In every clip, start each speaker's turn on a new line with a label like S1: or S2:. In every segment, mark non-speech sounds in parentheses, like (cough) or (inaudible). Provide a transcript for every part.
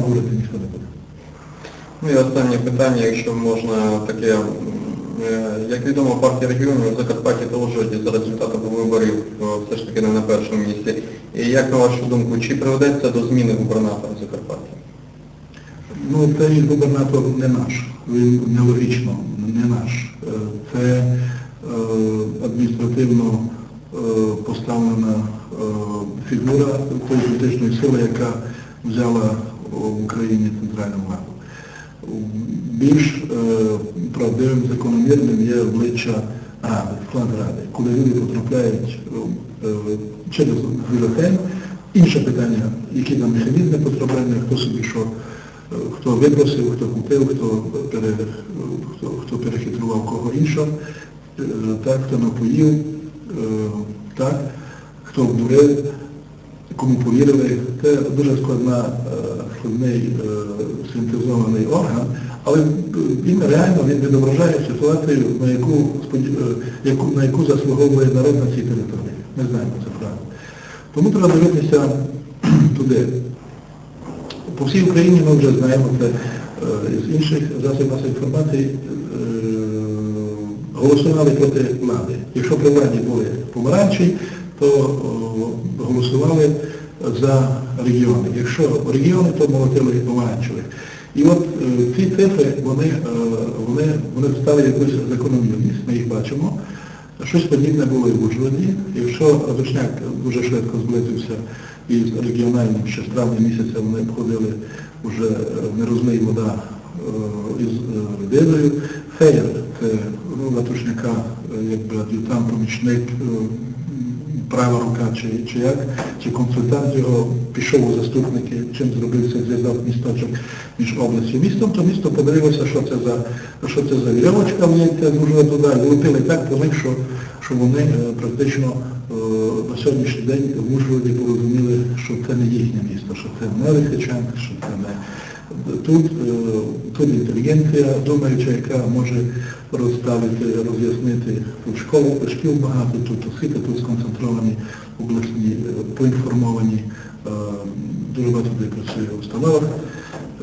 S1: говорити ніхто не буде.
S2: Ну і останнє питання, якщо можна таке. Е, Як відомо, партія регіонів в Закарпатті теж за результатами виборів е, все ж таки не на першому місці. І як на вашу думку, чи приведеться до зміни губернатора в Закарпатті?
S1: Ну, цей губернатор не наш, він нелогічно не наш. Е, Це адміністративно поставлена фігура політичної сили, яка взяла в Україні центральну владу. Більш е, правдивим, закономірним є обличчя Ради, склад Ради, коли люди потрапляють е, через бюлетень. Інше питання, які там механізми потрапляння, хто собі що, е, хто випросив, хто купив, хто, хто, хто перехитрував кого іншого, так, хто напоїв, так, хто обдурив, кому повірили. Це дуже складна, складний е, синтезований орган, але е, він реально він відображає ситуацію, на яку, е, яку, на яку заслуговує народ на цій території. Ми знаємо це правда. Тому треба дивитися (clears throat) туди. По всій Україні ми вже знаємо це е, з інших засобів інформації е, голосували проти влади. Якщо при владі були помаранчі, то голосували за регіони. Якщо регіони, то молотили помаранчевих. І от е, ці цифри, вони, е, вони, вони стали якусь закономірність, ми їх бачимо. Щось подібне було і в Ужгороді. Якщо Радушняк дуже швидко зблизився із регіональним, ще з травня місяця вони обходили вже е, не розлий вода із людиною. Феєр, це ну, Ратушняка, е, якби ад'ютант, помічник, права рука чи, чи як, чи консультант його пішов у заступники, чим зробився зв'язок місточок між областю і містом, то місто подивилося, що це за що це за вірьовочка влється, дуже туди, влупили так по них, що, що вони е, практично е, на сьогоднішній день в Ужгороді порозуміли, що це не їхнє місто, що це не Лисичанка, що це не Тут, е, тут інтелігенція, думаюча, яка може розставити, роз'яснити тут школу, шкіл багато, тут освіта, тут сконцентровані обласні, е, поінформовані, е, дуже багато людей працює в установах.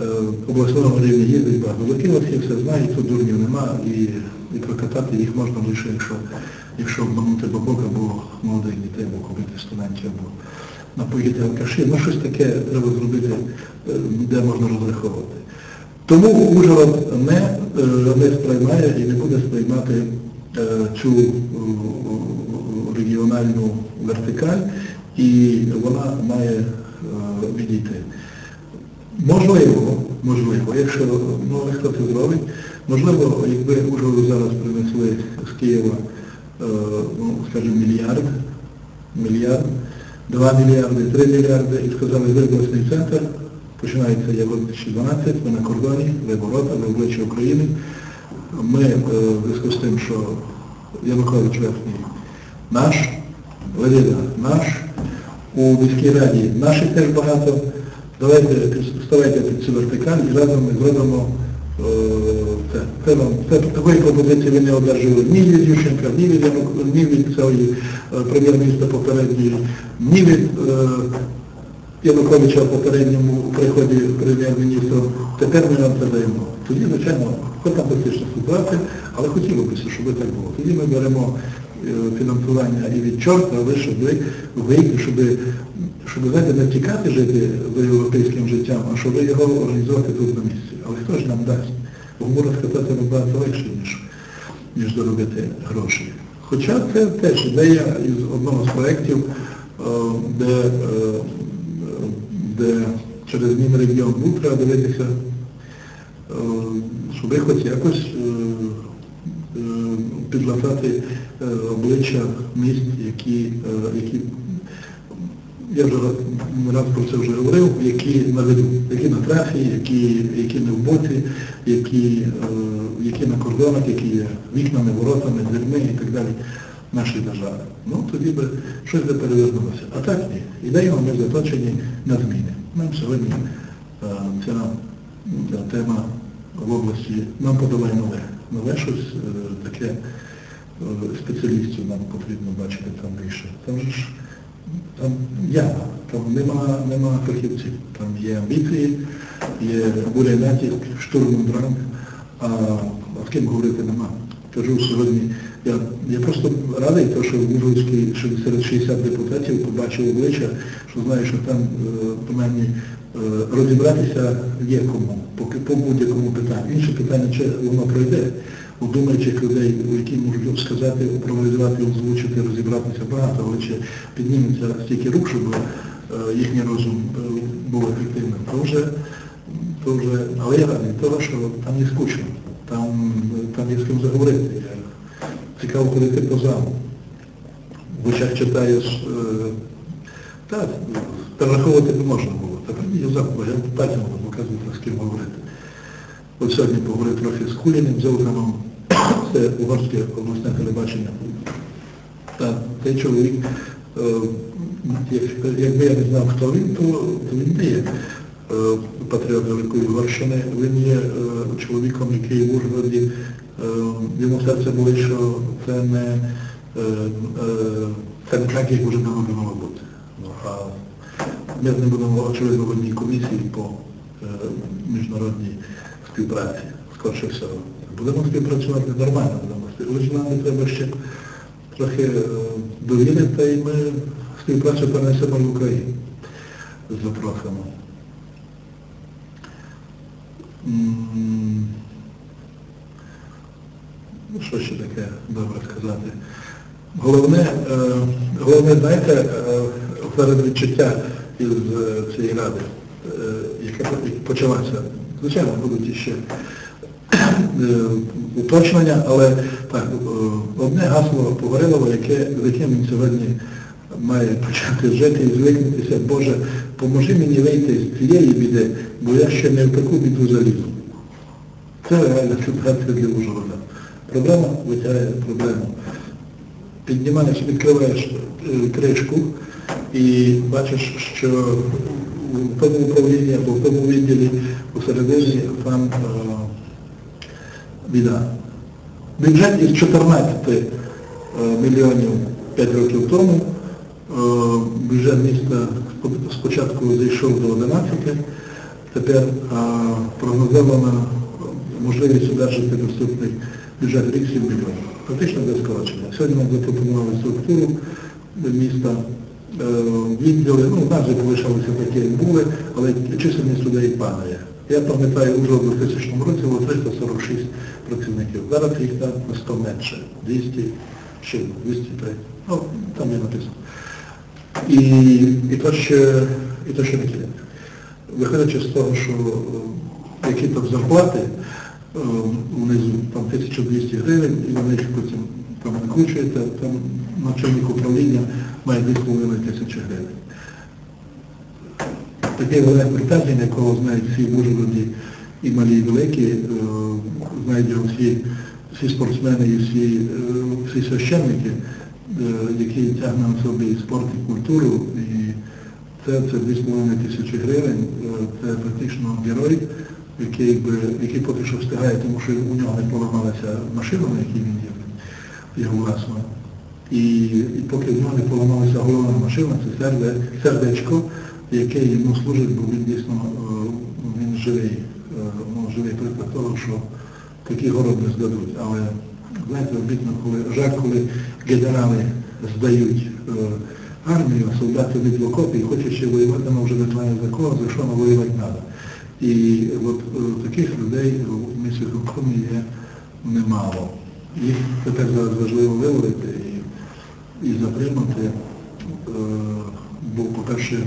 S1: Е, Обласного рівня їздить багато викинуть, все знають, тут дурнів нема і, і прокатати їх можна лише, якщо, якщо обманути бабок або молодих дітей, або купити студентів, або напоїти алкаші, ну щось таке треба зробити, е, де можна розраховувати. Тому Ужгород не, е, не сприймає і не буде сприймати е, цю регіональну вертикаль, і вона має відійти. Можливо, можливо, якщо ну, хто це зробить, можливо, якби Ужгороду зараз принесли з Києва, ну, скажімо, мільярд, мільярд, 2 мільярди, 3 мільярди і сказали, ви обласний центр, починається Євро 2012, ми на кордоні, ви ворота, ви обличчя України. Ми е, в зв'язку з тим, що Янукович Верхній наш, Левіда наш, у міській раді наших теж багато. Давайте вставайте під цю вертикаль і разом ми зробимо такої пропозиції ви не одержали ні від Ющенка, ні від, ні від цієї е, прем'єр-міністра попередньої, ні від е, Януковича в попередньому приході прем'єр-міністра. Тепер ми вам це даємо. Тоді, звичайно, хоч там політична ситуація, але хотілося щоб так було. Тоді ми беремо е, фінансування і від чорта, але щоб вийти, щоб, щоб знаєте, не тікати жити європейським життям, а щоб його організувати тут на місці. Але хто ж нам дасть? Гумора сказати набагато легше, ніж, ніж заробити гроші. Хоча це теж ідея із одного з проєктів, е, де, е, де через Мінрегіон був, треба дивитися, е, щоб якось е, підлатати обличчя міст, які, які я вже раз про це вже говорив, які на виду, які на трафі, які, які не в боці, які, е, які на кордонах, які є вікнами, воротами, дверми і так далі нашої держави. Ну, тоді би щось би перевернулося. А так ні. Ідею ми заточені на зміни. Нам сьогодні е, ця, ця тема в області нам подаває нове. Нове щось е, таке спеціалістів нам потрібно бачити там більше. Там ж там яма, там нема, нема фахівців, там є амбіції, буря натиск, штурм дранг, а, з ким говорити нема. Кажу сьогодні, я, я просто радий, то, що в Ужгородській серед 60 депутатів побачив обличчя, що знаю, що там е, принаймні е, розібратися є кому, по, по будь-якому питанню. Інше питання, чи воно пройде. У думаючих людей, які можуть сказати, проаналізувати, озвучити, розібратися багато, але чи підніметься стільки рук, щоб е, їхній розум е, був ефективним, то вже, то вже, але я радий того, що там не скучно, там, там є з ким заговорити. Цікаво ходити по залу. В очах читаєш, е, так, перераховувати не можна було. Тепер є бо я пальцем можу показувати, з ким говорити. От сьогодні поговорив трохи з Куліним, Золотаном, це угорське обласне телебачення. Та цей чоловік, як, якби я не знав, хто він, то він не є е, патріот Великої Угорщини. Він є е, чоловіком, який в Ужгороді, е, йому серце болить, що це не, це не так, як вже давно мало бути. Ну, ми з ним будемо, очевидно, в одній комісії по міжнародній співпраці. Скорше всього. Будемо співпрацювати нормально, будемо співпрацювати. Треба ще трохи довіри, та й ми співпрацю перенесемо в Україну. Запросимо. Що ще таке добре сказати? Головне, е, головне, знаєте, перед відчуття із е, цієї ради, е, яка почалася. Звичайно, будуть іще уточнення, але так, одне гасло Погорелова, яке, з яким він сьогодні має почати жити і звикнутися, Боже, поможи мені вийти з цієї біди, бо я ще не в таку біду залізу. Це реальна ситуація для Ужгорода. Проблема витягає проблему. Піднімаєш, відкриваєш е, кришку і бачиш, що в тому управлінні або в тому відділі усередині там е, біда. Бюджет із 14 е, мільйонів 5 років тому, бюджет міста спочатку зайшов до 11, тепер е, прогнозована можливість одержати наступний бюджет рік 7 мільйонів. Фактично без скорочення. Сьогодні нам запропонували структуру міста, е, відділи, ну, нас залишалися такі, як були, але чисельність людей падає. Я пам'ятаю, уже в 2000 році було 346 працівників. Зараз їх там на 100 менше. 200, ще 203. Ну, там є написано. І, і то ще, і то ще не. Виходячи з того, що е, які там зарплати, е, внизу там 1200 гривень, і на них потім там накручуєте, там начальник управління має 2,5 тисячі гривень. Таке велике питання, якого знають всі Ужгороді і малі, і великі, е, знають його всі, всі спортсмени і всі, всі священники, які тягнуть собі спорт культуру. І це, це 2,5 тисячі гривень, е, це практично герой, який, би, який поки що встигає, тому що у нього не поламалася машина, на якій він їздить, його власна. І, і поки в нього не поламалася головна машина, це серде, сердечко, яке йому служить, бо він дійсно е, він живий, е, ну, живий приклад того, що такий город не здадуть. Але знаєте, обідно, коли жаль, коли генерали здають армію, а солдати йдуть в і хочуть ще воювати, але вже не знає за кого, за що нам воювати треба. І от е, таких людей в місті Хонконгу є немало. Їх тепер зараз важливо виявити і, і затримати. Е, бо, по-перше,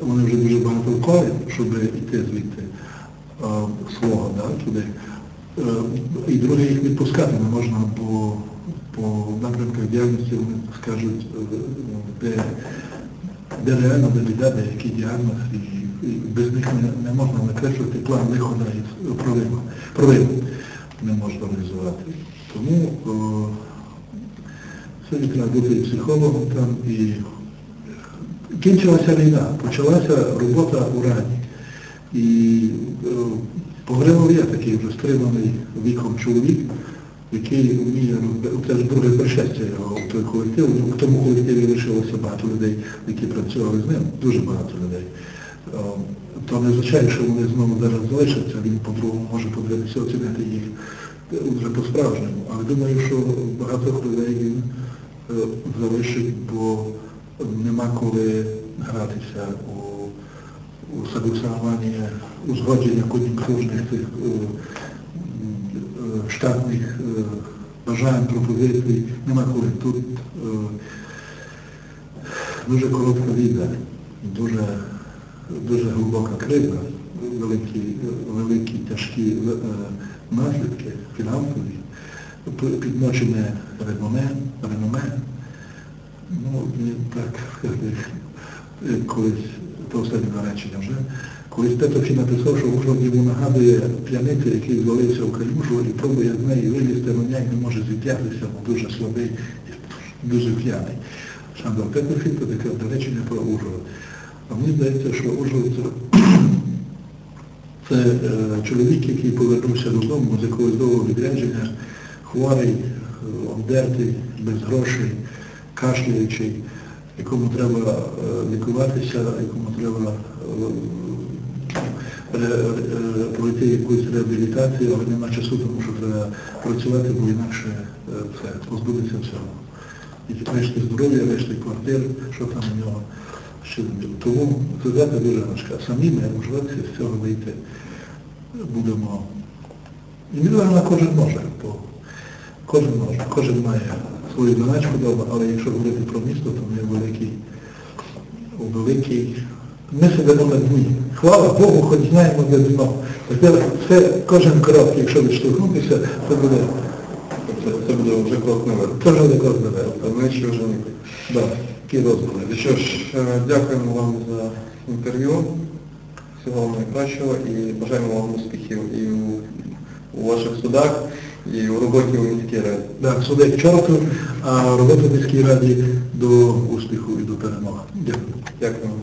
S1: вони вже дуже багато вкладають, щоб йти звідти е, свого да, туди. І друге, їх відпускати не можна, бо по напрямках діяльності вони скажуть, е, де, де реально, де який діагноз, і, і без них не, не можна накреслити план виходу із прориву. Прориву не можна реалізувати. Тому о, сьогодні треба бути психологом там і кінчилася війна, почалася робота у Раді. І е, Погребов я такий вже стриманий віком чоловік, який вміє розб- це ж друге пришестя його в той колектив. Ну, В тому колективі лишилося багато людей, які працювали з ним, дуже багато людей. Е, То не означає, що вони знову зараз залишаться, він по-другому може подивитися, оцінити їх е, вже по-справжньому. Але думаю, що багатьох людей він е, залишить, бо нема коли гратися у, у согласуванні, узгодження кон'юнктурних цих е, штатних е, бажань, пропозицій, нема коли. Тут е, дуже коротка війна, дуже, дуже глибока криза, великі, великі тяжкі е, наслідки фінансові, підночене реноме, реноме. Ну, так сказати, колись, то останнє речення вже, колись Петрович написав, що Ужгород йому нагадує п'яниця, який звалився в калюжу і пробує з неї вилізти, але ніяк не може зіп'ятися, бо дуже слабий і дуже п'яний. Шандор Петрович це таке речення про Ужгород. А мені здається, що Ужгород це, це е, чоловік, який повернувся додому з якогось довгого відрядження, хворий, е, обдертий, без грошей, кашляючий, якому треба е, лікуватися, якому треба е, пройти якусь реабілітацію, але нема часу, тому що треба працювати, бо інакше це позбудеться всього. І решти здоров'я, решти квартир, що там у нього ще Тому задача дуже важка. Самі ми, можливості з цього вийти будемо. Індивідуально кожен може, бо кожен може, кожен має свою заначку вдома, але якщо говорити про місто, то ми великий, великий, ми себе на дні. Хвала Богу, хоч знаємо, де дно. Тепер це кожен крок, якщо відштовхнутися, це буде,
S2: Це, це буде вже крок наверх.
S1: це вже не крок наверх.
S2: А ми ще вже не
S1: Да, такі розмови.
S2: Що ж, е, дякуємо вам за інтерв'ю. Всього вам найкращого і бажаємо вам успіхів і у, у ваших судах, і у роботі у міській раді.
S1: Так, суди часу, а робота в міській раді до успіху і до перемоги. Дякую.
S2: Дякуємо.